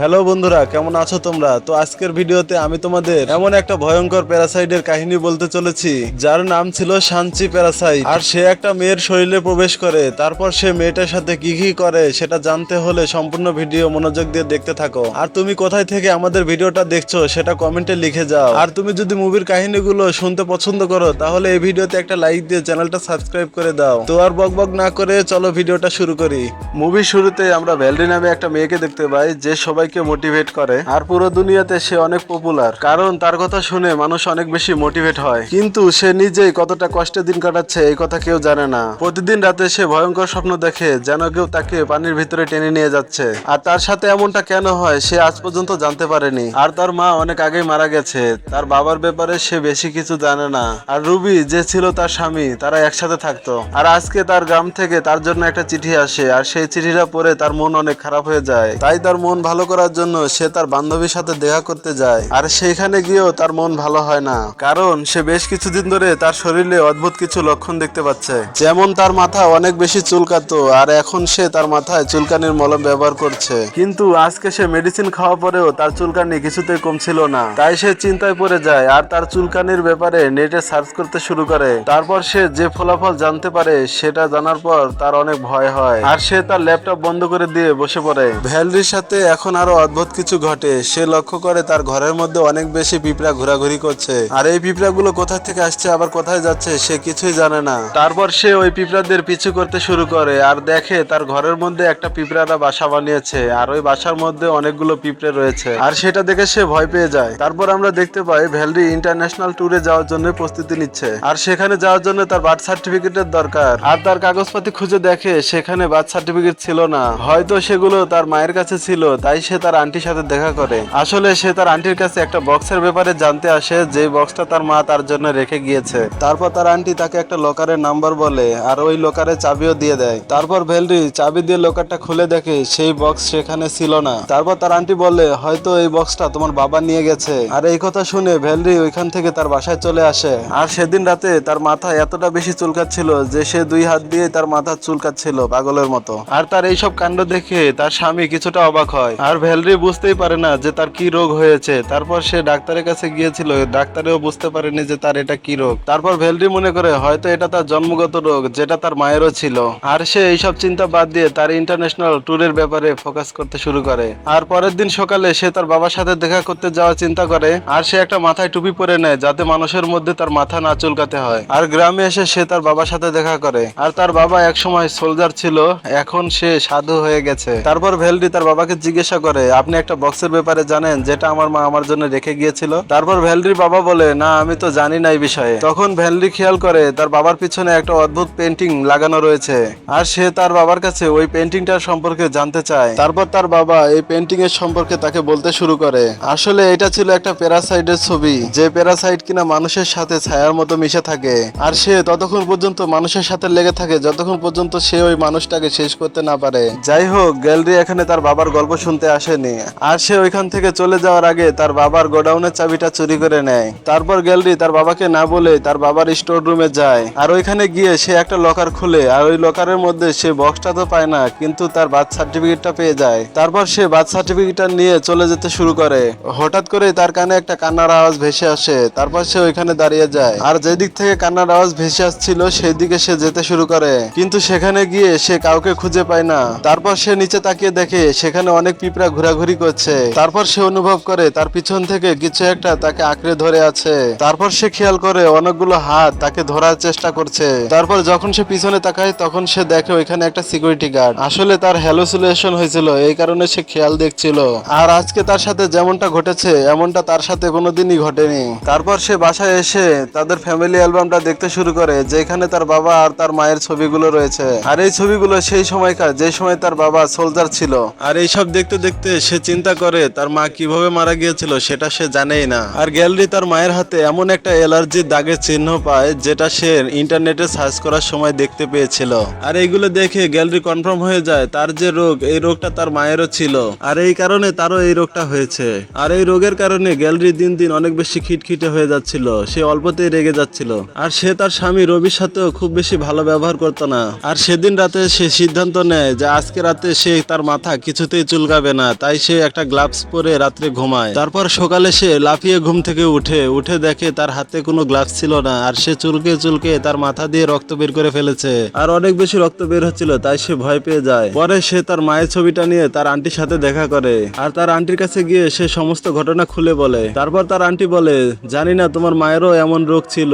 Hello বন্ধুরা, কেমন আছো তোমরা? তো আজকের ভিডিওতে আমি তোমাদের এমন একটা ভয়ঙ্কর প্যারাসাইটের কাহিনী বলতে চলেছি, যার নাম ছিল সাঞ্চি প্যারাসাইট। আর সে একটা মেয়ের শরীরে প্রবেশ করে, তারপর সে মেয়েটার সাথে কি কি করে সেটা জানতে হলে সম্পূর্ণ ভিডিও মনোযোগ দিয়ে দেখতে থাকো। আর তুমি কোথায় থেকে আমাদের ভিডিওটা দেখছ সেটা কমেন্টে লিখে যাও। আর তুমি যদি মুভির কাহিনীগুলো শুনতে পছন্দ করো, তাহলে এই ভিডিওতে একটা লাইক দিয়ে চ্যানেলটা সাবস্ক্রাইব করে দাও। তো আর বক বক না করে চলো ভিডিওটা শুরু করি। মুভির শুরুতে আমরা ভ্যালডি নামে একটা মেয়েকে দেখতে পাই, যে সবাইকে মোটিভেট করে। আর পুরো দুনিয়াতে সে অনেক পপুলার কারণ তার কথা শুনে মানুষ অনেক বেশি মোটিভেট হয়। কিন্তু সে নিজেই কতটা কষ্টের দিন কাটাচ্ছে এই কথা কেউ জানে না। প্রতিদিন রাতে সে ভয়ঙ্কর স্বপ্ন দেখে যেন কেউ তাকে পানির ভিতরে টেনে নিয়ে যাচ্ছে। আর তার সাথে এমনটা কেন হয় সে আজ পর্যন্ত জানতে পারেনি। আর তার মা অনেক আগেই মারা গেছে। তার বাবার ব্যাপারে সে বেশি কিছু জানে না। আর রুবি যে ছিল তার স্বামী তারা একসাথে থাকতো। আর আজকে তার গ্রাম থেকে তার জন্য একটা চিঠি আসে। আর সেই চিঠিটা পড়ে তার মন অনেক খারাপ হয়ে যায়। তাই তার মন ভালো করার জন্য সে তার বান্ধবীর সাথে দেখা করতে যায়। আর সেখানে গিয়েও তার মন ভালো হয় না। কারণ সে বেশ কিছুদিন ধরে তার শরীরে অদ্ভুত কিছু লক্ষণ দেখতে পাচ্ছে। যেমন তার মাথা অনেক বেশি চুলকাতো, আর এখন সে তার মাথায় চুলকানির মলম ব্যবহার করছে। কিন্তু আজকে সে মেডিসিন খাওয়া পরেও তার চুলকানি কিছুতেই কমছিল না। তাই সে চিন্তায় পড়ে যায়, আর তার চুলকানির ব্যাপারে নেটে সার্চ করতে শুরু করে। তারপর সে যে ফলাফল জানতে পারে, সেটা জানার পর তার অনেক ভয় হয়। আর সে তার ল্যাপটপ বন্ধ করে দিয়ে বসে পড়ে। ভ্যালরির সাথে এখন আরও অদ্ভুত কিছু ঘটে। সে লক্ষ্য করে তার ঘরের মধ্যে অনেক বেশি পিঁপড়া ঘোরাঘুরি করছে। আর এই পিঁপড়া গুলো কোথা থেকে আসছে, আবার কোথায় যাচ্ছে, সে কিছুই জানে না। তারপর সে ওই পিঁপড়াদের পিছু করতে শুরু করে আর দেখে তার ঘরের মধ্যে একটা পিঁপড়ারা বাসা বানিয়েছে আর ওই বাসার মধ্যে অনেকগুলো পিঁপড়ে রয়েছে। আর সেটা দেখে সে ভয় পেয়ে যায়। তারপর আমরা দেখতে পাই ভ্যালরি ইন্টারন্যাশনাল ট্যুরে যাওয়ার জন্য প্রস্তুতি নিচ্ছে। আর সেখানে যাওয়ার জন্য তার বার্থ সার্টিফিকেটের দরকার। আর তার কাগজপাতি খুঁজে দেখে সেখানে বার্থ সার্টিফিকেট ছিল না। হয়তো সেগুলো তার মায়ের কাছে ছিল, তাই সে তার আন্টির সাথে দেখা করে। আসলে সে তার আন্টির কাছে একটা বক্সের ব্যাপারে জানতে আসে যে বক্সটা তার মা তার জন্য রেখে গিয়েছে। তারপর তার আন্টি তাকে একটা লোকারের নাম্বার বলে, আর ওই লোকারের চাবিও দিয়ে দেয়। তারপর ভেলরি চাবি দিয়ে লোকারটা খুলে দেখে সেই বক্স সেখানে ছিল না। তারপর তার আন্টি বলে হয়তো এই বক্সটা তোমার বাবা নিয়ে গেছে। আর এই কথা শুনে ভেলরি ওইখান থেকে তার বাসায় চলে আসে। আর সেদিন রাতে তার মাথা এতটা বেশি চুলকাচ্ছিল যে সে দুই হাত দিয়ে তার মাথা চুলকাচ্ছিল পাগলের মতো। আর তার এইসব কাণ্ড দেখে তার স্বামী কিছুটা অবাক হয়। আর ভ্যালরি বুঝতেই পারে না যে তার কি রোগ হয়েছে। তারপর সে ডাক্তারের কাছে গিয়েছিল, ডাক্তারেও বুঝতে পারেনি যে তার এটা কি রোগ। তারপর ভ্যালরি মনে করে, হয়তো এটা তার জন্মগত রোগ, যেটা তার মায়েরও ছিল। আর সে এইসব চিন্তা বাদ দিয়ে তার ইন্টারন্যাশনাল ট্যুরের ব্যাপারে ফোকাস করতে শুরু করে। আর পরের দিন সকালে সে তার বাবার সাথে দেখা করতে যাওয়ার চিন্তা করে, আর সে একটা মাথায় টুপি পরে নেয় যাতে মানুষের মধ্যে তার মাথা না চুলকাতে হয়। আর গ্রামে এসে সে তার বাবার সাথে দেখা করে। আর তার বাবা একসময় সোলজার ছিল, এখন সে সাধু হয়ে গেছে। তারপর ভ্যালরি তার বাবাকে জিজ্ঞাসা করে আপনি একটা বক্সের ব্যাপারে জানেন, যেটা আমার মা আমার জন্য রেখে গিয়েছিল। তারপর ভ্যালডির বাবা বলে, না, আমি তো জানি না এই বিষয়ে। তখন ভ্যালডি খেয়াল করে, তার বাবার পিছনে একটা অদ্ভুত পেন্টিং লাগানো রয়েছে। আর সে তার বাবার কাছে ওই পেন্টিংটার সম্পর্কে জানতে চায়। তারপর তার বাবা এই পেন্টিং এর সম্পর্কে তাকে বলতে শুরু করে, আসলে এটা ছিল একটা প্যারাসাইটের ছবি, যে প্যারাসাইট কিনা মানুষের সাথে ছায়ার মতো মিশে থাকে। আর সে ততক্ষণ পর্যন্ত মানুষের সাথে লেগে থাকে, যতক্ষণ পর্যন্ত সে ওই মানুষটাকে শেষ করতে না পারে। যাই হোক, গ্যালারি এখানে তার বাবার গল্প শুনতে আসেনি। আর সে ওইখান থেকে চলে যাওয়ার আগে তার বাবার গোডাউনের চাবিটা চুরি করে নেয়। তারপর গ্যালারি তার বাবাকে না বলে তার বাবার স্টোর রুমে যায়। আর ওইখানে গিয়ে সে একটা লকার খুলে, আর ওই লকারের মধ্যে সে বক্সটা তো পায় না, কিন্তু তার বার্থ সার্টিফিকেটটা পেয়ে যায়। তারপর সে বার্থ সার্টিফিকেটটা নিয়ে চলে যেতে শুরু করে। হঠাৎ করে তার কানে একটা কান্নার আওয়াজ ভেসে আসে। তারপর সে ওইখানে দাঁড়িয়ে যায়। আর যেদিক থেকে কান্নার আওয়াজ ভেসে আসছিল সেই দিকে সে যেতে শুরু করে। কিন্তু সেখানে গিয়ে সে কাউকে খুঁজে পায় না। তারপর সে নিচে তাকিয়ে দেখে সেখানে অনেক পিঁপড়া ঘোরাঘুরি করছে। তারপর সে অনুভব করে, তার পিছন থেকে কিছু একটা তাকে আঁকড়ে ধরে আছে। তারপর সে খেয়াল করে অনেকগুলো হাত তাকে ধরার চেষ্টা করছে। তারপর যখন সে পিছনে তাকায়, তখন সে দেখে ওইখানে একটা সিকিউরিটি গার্ড আসলে তার হ্যালোসিলেশন হয়েছিল, এই কারণে সে খেয়াল দেখছিল। আর আজকে তার সাথে যেমনটা ঘটেছে, এমনটা তার সাথে কোনোদিনই ঘটেনি। তারপর সে বাসায় এসে তাদের ফ্যামিলি অ্যালবামটা দেখতে শুরু করে, যেখানে তার বাবা আর তার মায়ের ছবিগুলো রয়েছে। আর এই ছবিগুলো সেই সময়কার, যে সময় তার বাবা সোলজার ছিল। আর এইসব দেখতে দেখতে সে চিন্তা করে, তার মা কীভাবে মারা গিয়েছিল সেটা সে জানেই না। আর গ্যালারি তার মায়ের হাতে এমন একটা অ্যালার্জির দাগের চিহ্ন পায়, যেটা সে ইন্টারনেটে সার্চ করার সময় দেখতে পেয়েছিল। আর এইগুলো দেখে গ্যালারি কনফার্ম হয়ে যায়, তার যে রোগ, এই রোগটা তার মায়েরও ছিল। আর এই কারণে তারও এই রোগটা হয়েছে। আর এই রোগের কারণে গ্যালারি দিন দিন অনেক বেশি খিটখিটে হয়ে যাচ্ছিল, সে অল্পতেই রেগে যাচ্ছিল। আর সে তার স্বামী রবির সাথেও খুব বেশি ভালো ব্যবহার করতো না। আর সেদিন রাতে সে সিদ্ধান্ত নেয় যে আজকে রাতে সে তার মাথা কিছুতেই চুলকাবে না। তাই সে একটা গ্লাভস পরে রাত্রে ঘুমায়। তারপর সকালে সে লাফিয়ে ঘুম থেকে উঠে। উঠে দেখে তার হাতে কোনো গ্লাভস ছিল না, আর সে চুলকে চুলকে তার মাথা দিয়ে রক্ত বের করে ফেলেছে। আর অনেক বেশি রক্ত বের হচ্ছিল, তাই সে ভয় পেয়ে যায়। পরে সে তার মায়ের ছবিটা নিয়ে তার আন্টির সাথে দেখা করে। আর তার আন্টির কাছে গিয়ে সে সমস্ত ঘটনা খুলে বলে। তারপর তার আন্টি বলে, জানি না তোমার মায়েরও এমন রোগ ছিল,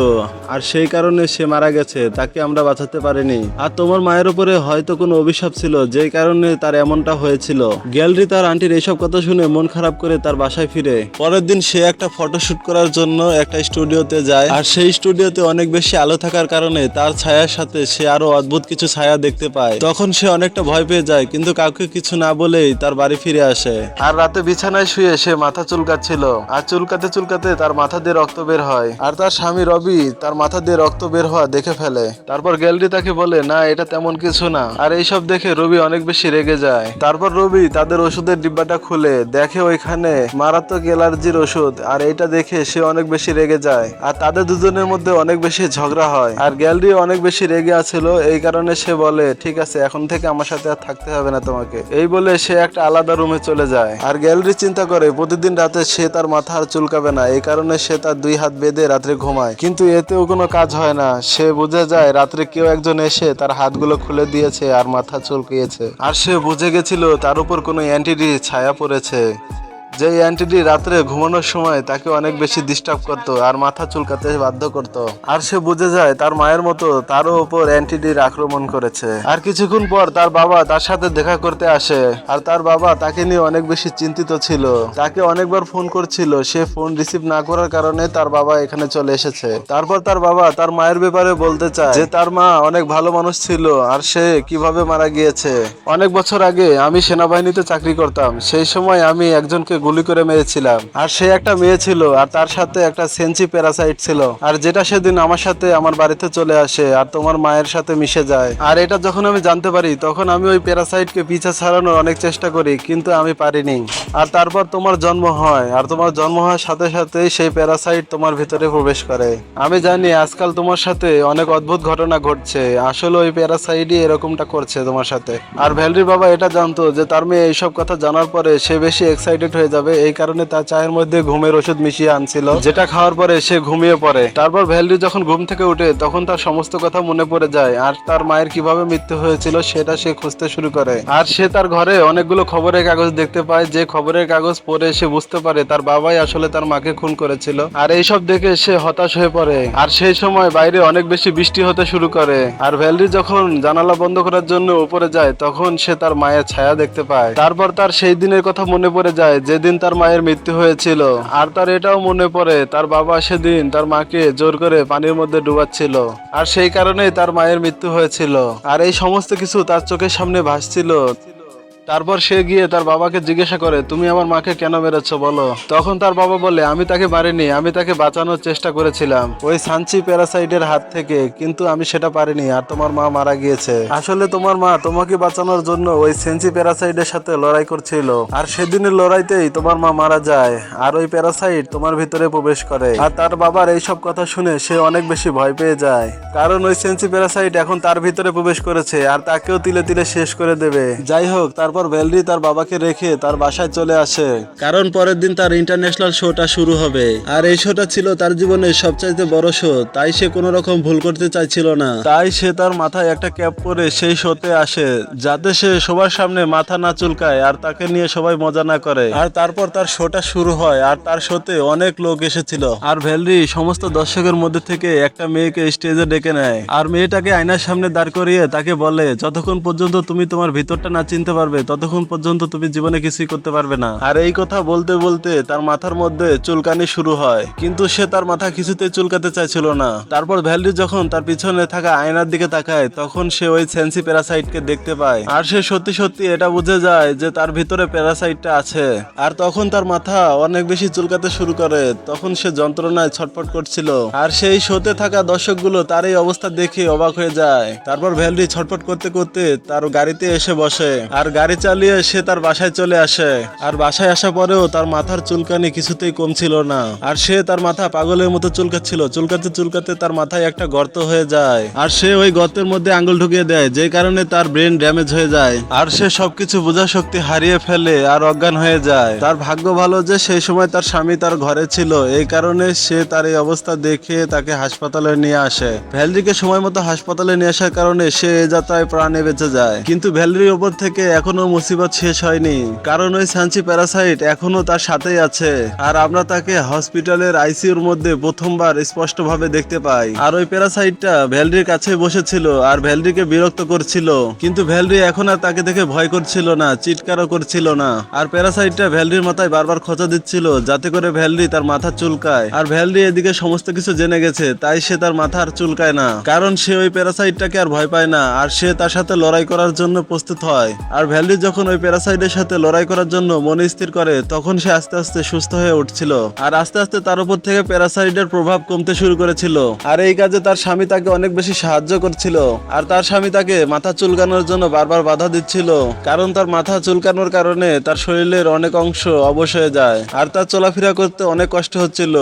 আর সেই কারণে সে মারা গেছে, তাকে আমরা বাঁচাতে পারিনি। আর তোমার মায়ের উপরে হয়তো কোনো অভিশাপ ছিল যে কারণে তার এমনটা হয়েছিল। গ্যালারি তার আন্টির এইসব কথা শুনে মন খারাপ করে তার বাসায় ফিরে। পরের দিন সে একটা ফটোশুট করার জন্য একটা স্টুডিওতে যায়। আর সেই স্টুডিওতে অনেক বেশি আলো থাকার কারণে তার ছায়ার সাথে সে আরও অদ্ভুত কিছু ছায়া দেখতে পায়। তখন সে অনেকটা ভয় পেয়ে যায়, কিন্তু কাউকে কিছু না বলেই তার বাড়ি ফিরে আসে। আর রাতে বিছানায় শুয়ে সে মাথা চুলকাচ্ছিল। আর চুলকাতে চুলকাতে তার মাথা দিয়ে রক্ত বের হয়। আর তার স্বামী রবি তার মাথা দিয়ে রক্ত বের হওয়া দেখে ফেলে। তারপর গ্যালারি তাকে বলে, না, এটা তেমন কিছু না। আর এইসব দেখে রবি অনেক বেশি রেগে যায়। তারপর রবি তাদের ওষুধের ডিব্বাটা খুলে দেখে ওইখানে মারাত্মক অ্যালার্জির ওষুধ, আর এইটা দেখে সে অনেক বেশি রেগে যায়। আর তাদের দুজনের মধ্যে অনেক বেশি ঝগড়া হয়। আর গ্যালারি অনেক বেশি রেগে আছিল, এই কারণে সে বলে, ঠিক আছে, এখন থেকে আমার সাথে আর থাকতে হবে না তোমাকে। এই বলে সে একটা আলাদা রুমে চলে যায়। আর গ্যালারি চিন্তা করে, প্রতিদিন রাতে সে তার মাথা আর চুলকাবে না। এই কারণে সে তার দুই হাত বেঁধে রাত্রে ঘুমায়। কিন্তু এতেও কোনো কাজ হয় না। সে বুঝে যায়, রাত্রে কেউ একজন এসে তার হাতগুলো খুলে দিয়েছে আর মাথা চুলকিয়েছে। আর সে বুঝে গেছিল, তার উপর কোনো ছায়া পড়েছে যে অ্যান্টিডি রাত্রে ঘুমানোর সময় তাকে অনেক বেশি ডিস্টার্ব করতো আর মাথা চুলকাতে বাধ্য করতো। আর সে বুঝে যায় তার মায়ের মতো তারও উপর অ্যান্টিডির আক্রমণ করেছে। আর কিছুক্ষণ পর তার বাবা তার সাথে দেখা করতে আসে আর তার বাবা তাকে নিয়ে অনেক বেশি চিন্তিত ছিল। তাকে অনেকবার ফোন করছিল, সে ফোন রিসিভ না করার কারণে তার বাবা এখানে চলে এসেছে। তারপর তার বাবা তার মায়ের ব্যাপারে বলতে চায় যে তার মা অনেক ভালো মানুষ ছিল আর সে কীভাবে মারা গিয়েছে। অনেক বছর আগে আমি সেনাবাহিনীতে চাকরি করতাম। সেই সময় আমি একজনকে গুলি করে মেরেছিলাম। আর সে একটা মেয়ে ছিল, আর তার সাথে একটা সেন্সি প্যারাসাইট ছিল। আর যেটা সেদিন আমার সাথে আমার বাড়িতে চলে আসে, আর তোমার মায়ের সাথে মিশে যায়। আর এটা যখন আমি জানতে পারি, তখন আমি ওই প্যারাসাইটকে পিছা ছাড়ানোর অনেক চেষ্টা করি, কিন্তু আমি পারিনি। আর তারপর তোমার জন্ম হয়, আর তোমার জন্ম হওয়ার সাথে সাথে সেই প্যারাসাইট তোমার ভিতরে প্রবেশ করে। আমি জানি আজকাল তোমার সাথে অনেক অদ্ভুত ঘটনা ঘটছে, আসলে ওই প্যারাসাইটই এরকমটা করছে তোমার সাথে। আর ভ্যালরির বাবা এটা জানতো যে তার মেয়ে এইসব কথা জানার পরে সে বেশি এক্সাইটেড হয়ে যাবে, এই কারণে তার চায়ের মধ্যে ঘুমের ওষুধ মিশিয়ে আনছিল। যেটা খাওয়ার পরে সে ঘুমিয়ে পড়ে। তারপর ভ্যালরি যখন ঘুম থেকে উঠে, তখন তার সমস্ত কথা মনে পড়ে যায়। আর তার মায়ের কীভাবে মৃত্যু হয়েছিল, সেটা সে খুঁজতে শুরু করে। আর সে তার ঘরে অনেকগুলো খবরের কাগজ দেখতে পায়। যে খবরের কাগজ পড়ে সে বুঝতে পারে, তার বাবাই আসলে তার মাকে খুন করেছিল। আর এইসব দেখে সে হতাশ হয়ে পড়ে। আর সেই সময় বাইরে অনেক বেশি বৃষ্টি হতে শুরু করে। আর ভ্যালরি যখন জানালা বন্ধ করার জন্য উপরে যায়, তখন সে তার মায়ের ছায়া দেখতে পায়। তারপর তার সেই দিনের কথা মনে পড়ে যায়, যেদিন তার মায়ের মৃত্যু হয়েছিল। আর তার এটাও মনে পড়ে, তার বাবা সেদিন তার মাকে জোর করে পানির মধ্যে ডুবাচ্ছিল। আর সেই কারণেই তার মায়ের মৃত্যু হয়েছিল। আর এই সমস্ত কিছু তার চোখের সামনে ভাসছিল। তারপর সে গিয়ে তার বাবাকে জিজ্ঞাসা করে, তুমি আমার মাকে কেন মেরেছ বলো? তখন তার বাবা বলে, আমি তাকে মারিনি, আমি তাকে বাঁচানোর চেষ্টা করেছিলাম, ওই সানচি প্যারাসাইটের হাত থেকে, কিন্তু আমি সেটা পারিনি আর তোমার মা মারা গিয়েছে। আসলে তোমার মা তোমাকে বাঁচানোর জন্য ওই সেন্সি প্যারাসাইটের সাথে লড়াই করছিল। আর সেদিনের লড়াইতেই তোমার মা মারা যায়, আর ওই প্যারাসাইট তোমার ভিতরে প্রবেশ করে। আর তার বাবার এইসব কথা শুনে সে অনেক বেশি ভয় পেয়ে যায়। কারণ ওই সেন্সি প্যারাসাইট এখন তার ভিতরে প্রবেশ করেছে, আর তাকেও তিলে তিলে শেষ করে দেবে। যাই হোক, তারপর ভ্যালরি তার বাবাকে রেখে তার বাসায় চলে আসে। কারণ পরের দিন তার ইন্টারন্যাশনাল শোটা শুরু হবে। আর এই শোটা ছিল তার জীবনের সবচাইতে বড় শো তাই সে কোনো রকম ভুল করতে চাইছিল না। তাই সে তার মাথায় একটা ক্যাপ পরে সেই শোতে আসে, যাতে সে সবার সামনে মাথা না চুলকায় আর তাকে নিয়ে সবাই মজা না করে। আর তারপর তার শোটা শুরু হয় আর তার শোতে অনেক লোক এসেছিল। আর ভ্যালরি সমস্ত দর্শকের মধ্যে থেকে একটা মেয়েকে স্টেজে ডেকে নেয়। আর মেয়েটাকে আয়নার সামনে দাঁড় করিয়ে তাকে বলে, যতক্ষণ পর্যন্ত তুমি তোমার ভিতরটা না চিনতে পারবে ততক্ষণ পর্যন্ত তুমি জীবনে কিছুই করতে পারবে না। আর এই কথা বলতে বলতে তার মাথার মধ্যে চুলকানি শুরু হয়। কিন্তু সে তার মাথা কিছুতেই চুলকাতে চাইছিল না। তারপর ভ্যালরি যখন তার পিছনে থাকা আয়নার দিকে তাকায়, তখন সে ওই সেন্সি প্যারাসাইটকে দেখতে পায়। আর সে সত্যি সত্যি এটা বুঝে যায় যে তার ভিতরে প্যারাসাইটটা আছে। আর তখন তার মাথা অনেক বেশি চুলকাতে শুরু করে, তখন সে যন্ত্রণায় ছটফট করছিল। আর সেই শোতে থাকা দর্শকগুলো তার এই অবস্থা দেখে অবাক হয়ে যায়। তারপর ভ্যালরি ছটফট করতে করতে তার গাড়িতে এসে বসে। আর গাড়ি গাড়ি চালিয়ে সে তার বাসায় চলে আসে। আর বাসায় আসা পরেও তার মাথার চুলকানি কিছুতেই কমছিল না। আর সে তার মাথা পাগলের মতো চুলকাচ্ছিল। চুলকাতে চুলকাতে তার মাথায় একটা গর্ত হয়ে যায়। আর সে ওই গর্তের মধ্যে আঙ্গুল ঢুকিয়ে দেয়, যে কারণে তার ব্রেন ড্যামেজ হয়ে যায়। আর সে সবকিছু বোঝা শক্তি হারিয়ে ফেলে আর অজ্ঞান হয়ে যায়। তার ভাগ্য ভালো যে সেই সময় তার স্বামী তার ঘরে ছিল। এই কারণে সে তার এই অবস্থা দেখে তাকে হাসপাতালে নিয়ে আসে। ভ্যালরিকে সময় মতো হাসপাতালে নিয়ে আসার কারণে সে এ যাত্রায় প্রাণে বেঁচে যায়। কিন্তু ভ্যালরির ওপর থেকে এখনও মুসিবত শেষ হয়নি। কারণ ওই সাঞ্চি প্যারাসাইট এখনও তার সাথেই আছে। আর আমরা তাকে হসপিটালের আইসিইউর মধ্যে প্রথমবার স্পষ্টভাবে দেখতে পাই। আর ওই প্যারাসাইটটা ভ্যালরির কাছে বসেছিল আর ভ্যালরিকে বিরক্ত করছিল। কিন্তু ভ্যালরি এখন আর তাকে দেখে ভয় করছিল না, চিৎকারও করছিল না। আর প্যারাসাইটটা ভ্যালরির মাথায় বারবার খোঁচা দিচ্ছিল যাতে করে ভ্যালরি তার মাথা চুলকায়। আর ভ্যালরি এদিকে সমস্ত কিছু জেনে গেছে, তাই সে তার মাথা আর চুলকায় না। কারণ সে ওই প্যারাসাইটটাকে আর ভয় পায় না, আর সে তার সাথে লড়াই করার জন্য প্রস্তুত হয়। আর ভ্যালরি যখন ওই প্যারাসাইটের সাথে লড়াই করার জন্য মন স্থির করে, তখন সে আস্তে আস্তে সুস্থ হয়ে উঠছিল আর আস্তে আস্তে তার উপর থেকে প্যারাসাইটের প্রভাব কমতে শুরু করেছিল। আর এই কাজে তার স্বামী তাকে অনেক বেশি সাহায্য করছিল আর তার স্বামী তাকে মাথা চুলকানোর জন্য বারবার বাধা দিচ্ছিল, কারণ তার মাথা চুলকানোর কারণে তার শরীরের অনেক অংশ অবশ হয়ে যায় আর তার চলাফেরা করতে অনেক কষ্ট হচ্ছিল।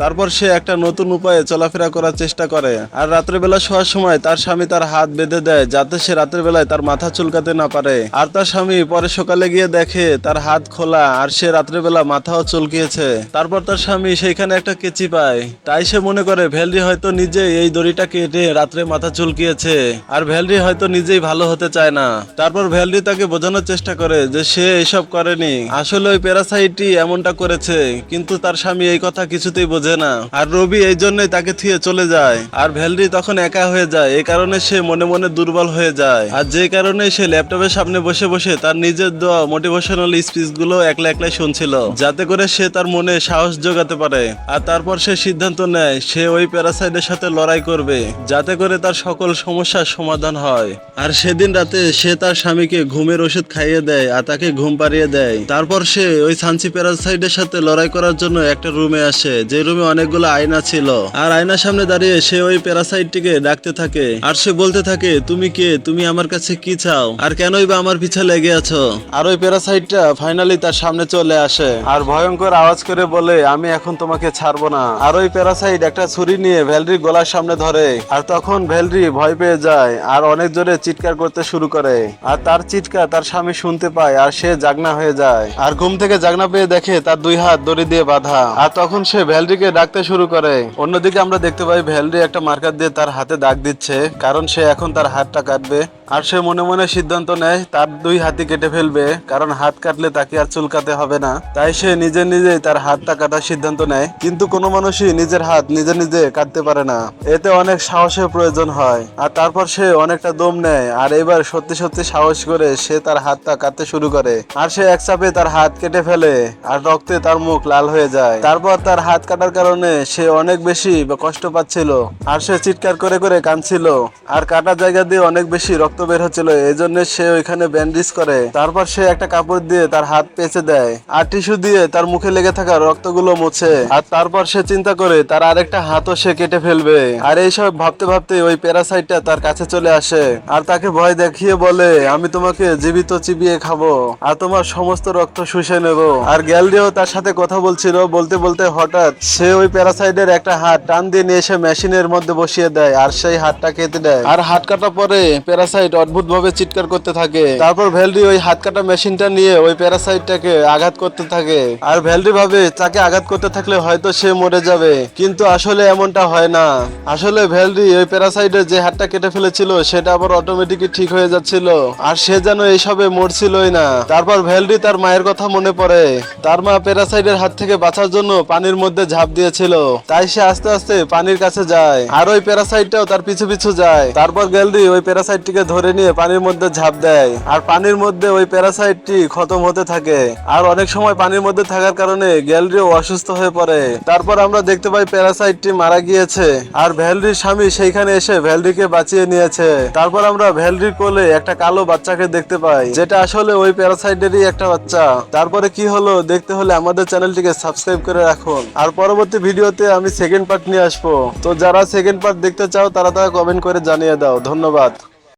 তারপর সে একটা নতুন উপায়ে চলাফেরা করার চেষ্টা করে আর রাত্রেবেলা শোয়ার সময় তার স্বামী তার হাত বেঁধে দেয়, যাতে সে রাতের বেলায় তার মাথা চুলকাতে না পারে। আর তার স্বামী পরে সকালে গিয়ে দেখে তার হাত খোলা আর সে রাত্রেবেলা মাথাও চুলকিয়েছে। তারপর তার স্বামী সেইখানে একটা কেচি পায়। তাই সে মনে করে ভ্যালরি হয়তো নিজে এই দড়িটা কেটে রাত্রে মাথা চুলকিয়েছে আর ভ্যালরি হয়তো নিজেই ভালো হতে চায় না। তারপর ভ্যালরি তাকে বোঝানোর চেষ্টা করে যে সে এসব করেনি। আসলে ওই প্যারাসাইটই এমনটা করেছে, কিন্তু তার স্বামী এই কথা কিছুতেই বোঝে না। আর রবি এই জন্যই তাকে থিয়ে চলে যায়। আর ভ্যালরি তখন একা হয়ে যায় এই কারণে সে মনে মনে দুর্বল হয়ে যায়। আর যে কারণে সে ল্যাপটপের সামনে বসে বসে তার নিজের দেওয়া মোটিভেশনাল স্পিচগুলো একলা একলাই শুনছিল, যাতে করে সে তার মনে সাহস যোগাতে পারে। আর তারপর সে সিদ্ধান্ত নেয়, সে ওই প্যারাসাইটের সাথে লড়াই করবে, যাতে করে তার সকল সমস্যার সমাধান হয়। আর সেদিন রাতে সে তার স্বামীকে ঘুমের ওষুধ খাইয়ে দেয় আর তাকে ঘুম পাড়িয়ে দেয়। তারপর সে ওই সানসি প্যারাসাইটের সাথে লড়াই করার জন্য একটা রুমে আসে, যে রুমে অনেকগুলো আয়না ছিল। আর আয়নার সামনে দাঁড়িয়ে সে ওই প্যারাসাইটটিকে ডাকতে থাকে। আর সে বলতে থাকে, তুমি কে? তুমি আমার কাছে কি চাও? আর কেনই বা আমার পিছে লেগে আছো? আর ওই প্যারাসাইটটা ফাইনালি তার সামনে চলে আসে। আর ভয়ঙ্কর আওয়াজ করে বলে, আমি এখন তোমাকে ছাড়বো না। আর ওই প্যারাসাইট একটা ছুরি নিয়ে ভ্যালরির গলার সামনে ধরে। আর তখন ভ্যালরি ভয় পেয়ে যায় আর অনেক জোরে চিৎকার করতে শুরু করে। আর তার চিৎকার তার স্বামী শুনতে পায় আর সে জাগনা হয়ে যায়। আর ঘুম থেকে জাগনা পেয়ে দেখে তার দুই হাত দড়ি দিয়ে বাঁধা। আর তখন সে ভ্যালরিকে ডাকতে শুরু করে। অন্যদিকে আমরা দেখতে পাই ভ্যালরি একটা মার্কার দিয়ে তার হাতে দাগ দিচ্ছে, কারণ সে এখন তার হাতটা কাটবে। আর সে মনে মনে সিদ্ধান্ত নেয়, তার দুই হাতি কেটে ফেলবে, কারণ হাত কাটলে তাকে আর চুলকাতে হবে না। তাই সে নিজে নিজেই তার হাতটা কাটার সিদ্ধান্ত নেয়। কিন্তু কোনো মানুষই নিজের হাত নিজে নিজে কাটতে পারে না। এতে অনেক সাহসের প্রয়োজন হয়। আর তারপর সে অনেকটা দম নেয়। আর এবার সত্যি সত্যি সাহস করে সে তার হাতটা কাটতে শুরু করে। আর সে এক চাপে তার হাত কেটে ফেলে। আর রক্তে তার মুখ লাল হয়ে যায়। তারপর তার হাত কাটার কারণে সে অনেক বেশি কষ্ট পাচ্ছিল। আর সে চিৎকার করে করে কাঁদছিল। আর কাটা জায়গা দিয়ে অনেক বেশি রক্ত বের হচ্ছিল। এই জন্য সে ওইখানে ব্যান্ডেজ করে। তারপর সে একটা কাপড় দিয়ে তার হাত পেঁচে দেয় আর টিস্যু দিয়ে তার মুখে লেগে থাকা রক্তগুলো মুছে। আর তারপর সে চিন্তা করে তার আরেকটা হাতও সে কেটে ফেলবে। আর এইসব ভাবতে ভাবতে ওই প্যারাসাইটটা তার কাছে চলে আসে। আর তাকে ভয় দেখিয়ে বলে, আমি তোমাকে জীবিত চিবিয়ে খাব আর তোমার সমস্ত রক্ত শুষে নেব। আর গ্যালরিও তার সাথে কথা বলছিল, বলতে বলতে হঠাৎ সে ওই প্যারাসাইডের একটা হাত টান দিয়ে নিয়ে এসে মেশিনের মধ্যে বসিয়ে দেয় আর সেই হাতটা কেটে দেয়। আর হাত কাটা পরে প্যারাসাইট অদ্ভুত ভাবে চিৎকার করতে থাকে। তারপর ভ্যালরি ওই হাত কাটা মেশিনটা নিয়ে ওই প্যারাসাইটটাকে আঘাত করতে থাকে। আর ভ্যালরি ভাবে তাকে আঘাত করতে থাকলে হয়তো সে মরে যাবে। কিন্তু আসলে এমনটা হয় না। আসলে ভ্যালরি ওই প্যারাসাইটের যে হাতটা কেটে ফেলেছিল, সেটা আবার অটোমেটিকই ঠিক হয়ে যাচ্ছিল। আর সে যেন এইসবে মরছিলই না। তারপর ভ্যালরি তার মায়ের কথা মনে পড়ে। তার মা প্যারাসাইটের হাত থেকে বাঁচার জন্য পানির মধ্যে ঝাঁপ দিয়েছিল। তাই সে আস্তে আস্তে পানির কাছে যায়। আর ওই প্যারাসাইটটাও তার পিছু পিছু যায়। তারপর গ্যালরি ওই প্যারাসাইটটিকে ধরে নিয়ে পানির মধ্যে ঝাঁপ দেয়। আর পানির মধ্যে ওই প্যারাসাইটটি খতম হতে থাকে। আর অনেক সময় পানির মধ্যে থাকার কারণে গ্যালরিও অসুস্থ হয়ে পড়ে। তারপর আমরা দেখতে পাই প্যারাসাইটটি মারা গিয়েছে। আর ভ্যালরির স্বামী সেইখানে এসে ভ্যালরিকে বাঁচিয়ে নিয়েছে। তারপর আমরা ভ্যালরির কোলে একটা কালো বাচ্চাকে দেখতে পাই, যেটা আসলে ওই প্যারাসাইটেরই একটা বাচ্চা। তারপরে কি হলো দেখতে হলে আমাদের চ্যানেলটিকে সাবস্ক্রাইব করে রাখুন। আর পরবর্তী ভিডিওতে আমি সেকেন্ড পার্ট নিয়ে আসব। তো যারা সেকেন্ড পার্ট দেখতে চাও, তারা তারা কমেন্ট করে জানিয়ে দাও। ধন্যবাদ।